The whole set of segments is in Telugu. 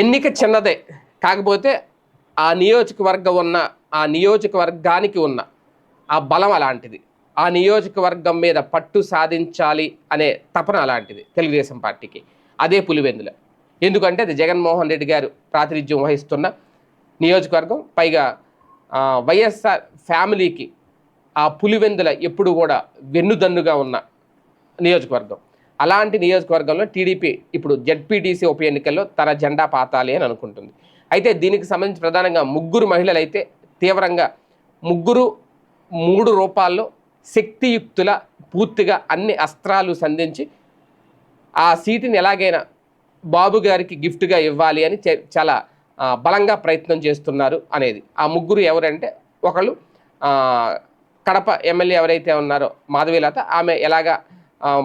ఎన్నిక చిన్నదే. కాకపోతే ఆ నియోజకవర్గం ఉన్న ఆ నియోజకవర్గానికి ఉన్న ఆ బలం అలాంటిది. ఆ నియోజకవర్గం మీద పట్టు సాధించాలి అనే తపన అలాంటిది తెలుగుదేశం పార్టీకి. అదే పులివెందుల. ఎందుకంటే అది జగన్మోహన్ రెడ్డి గారు ప్రాతినిధ్యం వహిస్తున్న నియోజకవర్గం. పైగా వైఎస్ఆర్ ఫ్యామిలీకి ఆ పులివెందుల ఎప్పుడు కూడా వెన్నుదన్నుగా ఉన్న నియోజకవర్గం. అలాంటి నియోజకవర్గంలో టీడీపీ ఇప్పుడు జడ్పీటీసీ ఉప ఎన్నికల్లో తన జెండా పాతాలి అని అనుకుంటుంది. అయితే దీనికి సంబంధించి ప్రధానంగా ముగ్గురు మహిళలు అయితే తీవ్రంగా ముగ్గురు మూడు రూపాల్లో శక్తియుక్తుల పూర్తిగా అన్ని అస్త్రాలు సంధించి ఆ సీటుని ఎలాగైనా బాబు గారికి గిఫ్ట్గా ఇవ్వాలి అని చాలా బలంగా ప్రయత్నం చేస్తున్నారు అనేది. ఆ ముగ్గురు ఎవరంటే ఒకళ్ళు కడప ఎమ్మెల్యే ఎవరైతే ఉన్నారో మాధవీలత ఆమె ఎలాగా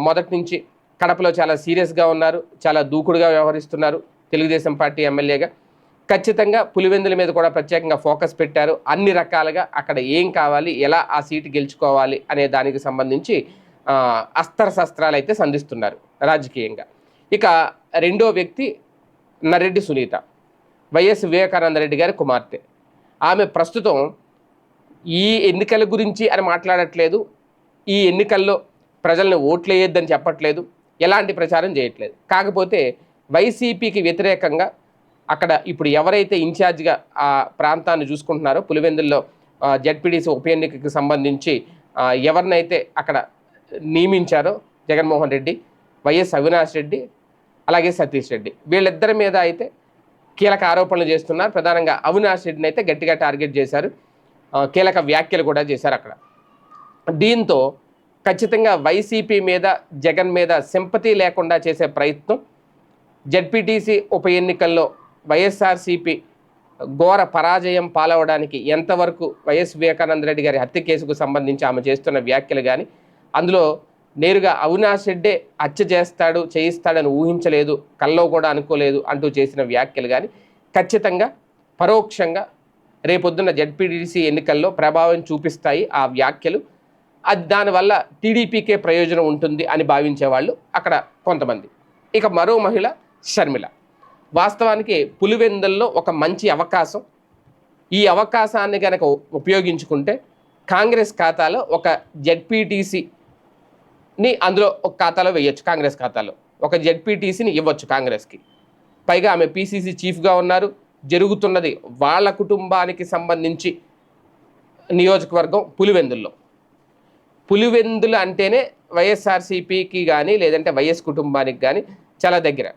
మొదటి నుంచి కడపలో చాలా సీరియస్గా ఉన్నారు చాలా దూకుడుగా వ్యవహరిస్తున్నారు తెలుగుదేశం పార్టీ ఎమ్మెల్యేగా. ఖచ్చితంగా పులివెందుల మీద కూడా ప్రత్యేకంగా ఫోకస్ పెట్టారు. అన్ని రకాలుగా అక్కడ ఏం కావాలి ఎలా ఆ సీటు గెలుచుకోవాలి అనే దానికి సంబంధించి అస్త్ర శస్త్రాలు అయితే సంధిస్తున్నారు రాజకీయంగా. ఇక రెండో వ్యక్తి నరెడ్డి సునీత వైఎస్ వివేకానంద రెడ్డి గారి కుమార్తె. ఆమె ప్రస్తుతం ఈ ఎన్నికల గురించి అని మాట్లాడట్లేదు. ఈ ఎన్నికల్లో ప్రజల్ని ఓట్లు వేయొద్దని చెప్పట్లేదు. ఎలాంటి ప్రచారం చేయట్లేదు. కాకపోతే వైసీపీకి వ్యతిరేకంగా అక్కడ ఇప్పుడు ఎవరైతే ఇన్ఛార్జ్గా ఆ ప్రాంతాన్ని చూసుకుంటున్నారో పులివెందుల్లో జడ్పీడీసీ ఉప ఎన్నికకి సంబంధించి ఎవరినైతే అక్కడ నియమించారో జగన్మోహన్ రెడ్డి వైఎస్ అవినాష్ రెడ్డి అలాగే సతీష్ రెడ్డి. వీళ్ళిద్దరి మీద అయితే కీలక ఆరోపణలు చేస్తున్నారు. ప్రధానంగా అవినాష్ రెడ్డిని అయితే గట్టిగా టార్గెట్ చేశారు. కీలక వ్యాఖ్యలు కూడా చేశారు అక్కడ. దీంతో ఖచ్చితంగా వైసీపీ మీద జగన్ మీద సింపతి లేకుండా చేసే ప్రయత్నం. జడ్పీటీసీ ఉప ఎన్నికల్లో వైఎస్ఆర్సీపీ ఘోర పరాజయం పాలవడానికి ఎంతవరకు వైఎస్ వివేకానంద రెడ్డి గారి హత్య కేసుకు సంబంధించి ఆమె చేస్తున్న వ్యాఖ్యలు కానీ అందులో నేరుగా అవినాష్ రెడ్డే హత్య చేస్తాడు చేయిస్తాడని ఊహించలేదు కల్లో కూడా అనుకోలేదు అంటూ చేసిన వ్యాఖ్యలు కానీ ఖచ్చితంగా పరోక్షంగా రేపొద్దున్న జడ్పీటీసీ ఎన్నికల్లో ప్రభావం చూపిస్తాయి ఆ వ్యాఖ్యలు. అది దానివల్ల టీడీపీకే ప్రయోజనం ఉంటుంది అని భావించే వాళ్ళు అక్కడ కొంతమంది. ఇక మరో మహిళ షర్మిల. వాస్తవానికి పులివెందుల్లో ఒక మంచి అవకాశం. ఈ అవకాశాన్ని కనుక ఉపయోగించుకుంటే కాంగ్రెస్ ఖాతాలో ఒక జెడ్పీటీసీని అందులో ఒక ఖాతాలో వేయొచ్చు కాంగ్రెస్ ఖాతాలో. ఒక జెడ్పీటీసీని ఇవ్వచ్చు కాంగ్రెస్కి. పైగా ఆమె పీసీసీ చీఫ్గా ఉన్నారు. జరుగుతున్నది వాళ్ళ కుటుంబానికి సంబంధించి నియోజకవర్గం పులివెందుల్లో. పులివెందులు అంటేనే వైఎస్ఆర్సీపీకి కానీ లేదంటే వైఎస్ కుటుంబానికి కానీ చాలా దగ్గర.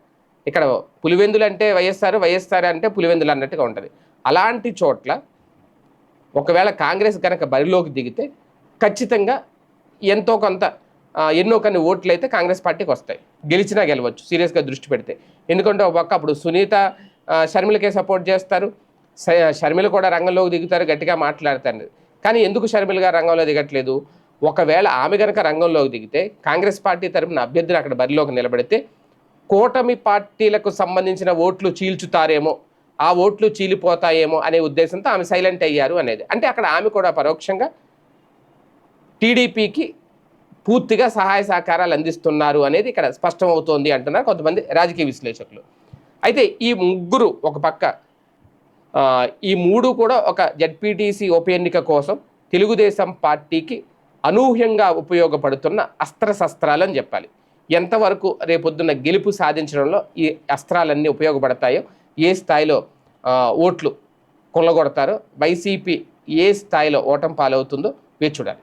ఇక్కడ పులివెందులు అంటే వైఎస్ఆర్ వైఎస్ఆర్ అంటే పులివెందులు అన్నట్టుగా ఉంటుంది. అలాంటి చోట్ల ఒకవేళ కాంగ్రెస్ కనుక బరిలోకి దిగితే ఖచ్చితంగా ఎంతో కొంత ఎన్నో కొన్ని ఓట్లు అయితే కాంగ్రెస్ పార్టీకి వస్తాయి. గెలిచినా గెలవచ్చు సీరియస్గా దృష్టి పెడితే. ఎందుకంటే ఒక పక్క అప్పుడు సునీత షర్మిలకే సపోర్ట్ చేస్తారు. స- షర్మిల కూడా రంగంలోకి దిగుతారు గట్టిగా మాట్లాడతారు. కానీ ఎందుకు షర్మిలగా రంగంలో దిగట్లేదు? ఒకవేళ ఆమె కనుక రంగంలోకి దిగితే కాంగ్రెస్ పార్టీ తరపున అభ్యర్థులు అక్కడ బరిలోకి నిలబడితే కూటమి పార్టీలకు సంబంధించిన ఓట్లు చీల్చుతారేమో ఆ ఓట్లు చీలిపోతాయేమో అనే ఉద్దేశంతో ఆమె సైలెంట్ అయ్యారు అనేది. అంటే అక్కడ ఆమె కూడా పరోక్షంగా టీడీపీకి పూర్తిగా సహాయ సహకారాలు అందిస్తున్నారు అనేది ఇక్కడ స్పష్టమవుతోంది అంటున్నారు కొంతమంది రాజకీయ విశ్లేషకులు. అయితే ఈ ముగ్గురు ఒక పక్క ఈ మూడు కూడా ఒక జడ్పీటీసీ ఉప ఎన్నిక కోసం తెలుగుదేశం పార్టీకి అనూహ్యంగా ఉపయోగపడుతున్న అస్త్రశస్త్రాలని చెప్పాలి. ఎంతవరకు రేపొద్దున్న గెలుపు సాధించడంలో ఈ అస్త్రాలన్నీ ఉపయోగపడతాయో ఏ స్థాయిలో ఓట్లు కొల్లగొడతారో వైసీపీ ఏ స్థాయిలో ఓటం పాలవుతుందో వేచి చూడాలి.